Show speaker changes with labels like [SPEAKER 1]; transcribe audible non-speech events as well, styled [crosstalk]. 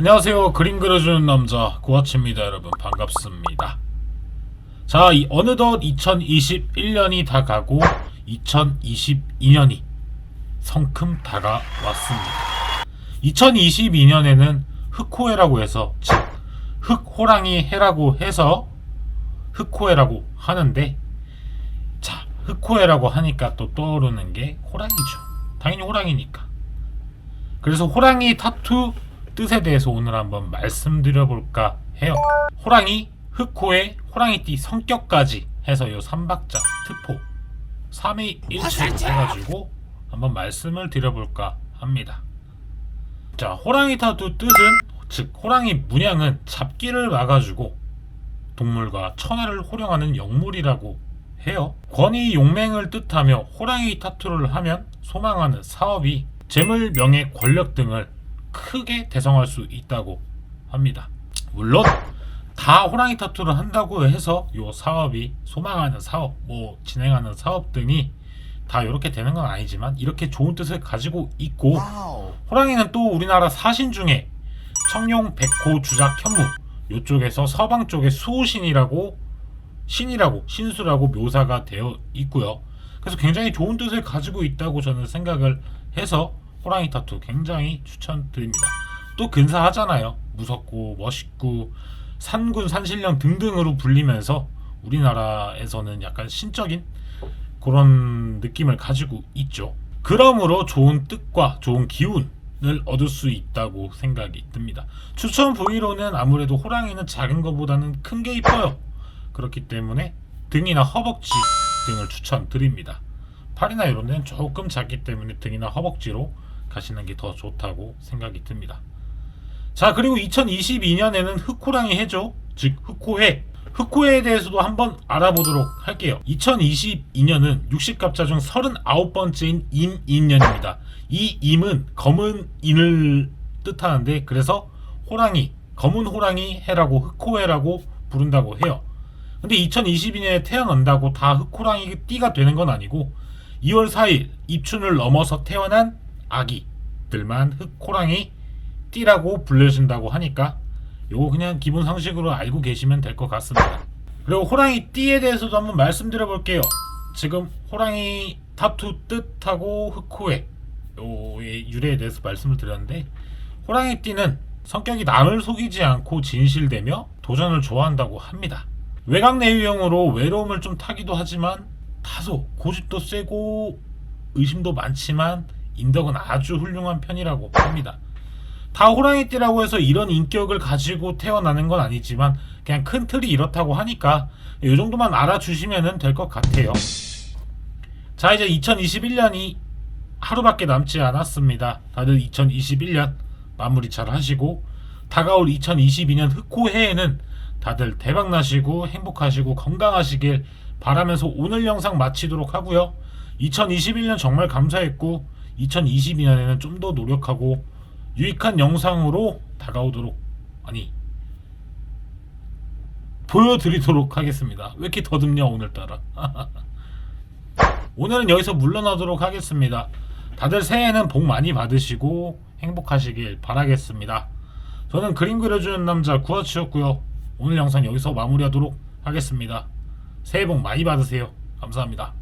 [SPEAKER 1] 안녕하세요. 그림 그려주는 남자 구아치입니다. 여러분 반갑습니다. 자, 이 어느덧 2021년이 다 가고 2022년이 성큼 다가왔습니다. 2022년에는 흑호해라고 해서 즉 흑호랑이 해라고 해서 흑호해라고 하는데 자, 흑호해라고 하니까 또 떠오르는 게 호랑이죠. 당연히 호랑이니까. 그래서 호랑이 타투 뜻에 대해서 오늘 한번 말씀드려 볼까 해요. 호랑이, 흑호의 호랑이띠 성격까지 해서 요 3박자 특포 3위 1체로 해가지고 한번 말씀을 드려볼까 합니다. 자, 호랑이 타투 뜻은 즉 호랑이 문양은 잡기를 막아주고 동물과 천하를 호령하는 영물이라고 해요. 권위 용맹을 뜻하며 호랑이 타투를 하면 소망하는 사업이 재물, 명예, 권력 등을 크게 대성할 수 있다고 합니다. 물론 다 호랑이 타투를 한다고 해서 요 사업이 소망하는 사업, 뭐 진행하는 사업 등이 다 이렇게 되는 건 아니지만 이렇게 좋은 뜻을 가지고 있고 호랑이는 또 우리나라 사신 중에 청룡, 백호, 주작, 현무 요쪽에서 서방 쪽에 수호신이라고 신이라고 신수라고 묘사가 되어 있고요. 그래서 굉장히 좋은 뜻을 가지고 있다고 저는 생각을 해서 호랑이 타투 굉장히 추천드립니다. 또 근사하잖아요. 무섭고 멋있고 산군 산신령 등등으로 불리면서 우리나라에서는 약간 신적인 그런 느낌을 가지고 있죠. 그러므로 좋은 뜻과 좋은 기운 을 얻을 수 있다고 생각이 듭니다. 추천 부위로는 아무래도 호랑이는 작은 것보다는 큰 게 이뻐요. 그렇기 때문에 등이나 허벅지 등을 추천드립니다. 팔이나 이런 데는 조금 작기 때문에 등이나 허벅지로 가시는 게 더 좋다고 생각이 듭니다. 자 그리고 2022년에는 흑호랑이 해죠. 즉 흑호해. 흑호해에 대해서도 한번 알아보도록 할게요. 2022년은 60갑자 중 39번째인 임인년입니다. 이 임은 검은 인을 뜻하는데 그래서 호랑이, 검은 호랑이 해라고 흑호해라고 부른다고 해요. 근데 2022년에 태어난다고 다 흑호랑이 띠가 되는 건 아니고 2월 4일 입춘을 넘어서 태어난 아기들만 흑호랑이 띠라고 불려진다고 하니까 요거 그냥 기본 상식으로 알고 계시면 될 것 같습니다. 그리고 호랑이 띠에 대해서도 한번 말씀드려 볼게요. 지금 호랑이 타투 뜻하고 흑호의 요의 유래에 대해서 말씀을 드렸는데 호랑이 띠는 성격이 남을 속이지 않고 진실되며 도전을 좋아한다고 합니다. 외곽 내유형으로 외로움을 좀 타기도 하지만 다소 고집도 세고 의심도 많지만 인덕은 아주 훌륭한 편이라고 합니다. 다 호랑이띠라고 해서 이런 인격을 가지고 태어나는 건 아니지만 그냥 큰 틀이 이렇다고 하니까 이 정도만 알아주시면 될 것 같아요. 자 이제 2021년이 하루밖에 남지 않았습니다. 다들 2021년 마무리 잘 하시고 다가올 2022년 흑호해에는 다들 대박 나시고 행복하시고 건강하시길 바라면서 오늘 영상 마치도록 하고요. 2021년 정말 감사했고 2022년에는 좀 더 노력하고 유익한 영상으로 다가오도록 아니 보여드리도록 하겠습니다. 왜 이렇게 더듬냐 오늘따라. [laughs] 오늘은 여기서 물러나도록 하겠습니다. 다들 새해에는 복 많이 받으시고 행복하시길 바라겠습니다. 저는 그림 그려주는 남자 구아치였고요. 오늘 영상 여기서 마무리하도록 하겠습니다. 새해 복 많이 받으세요. 감사합니다.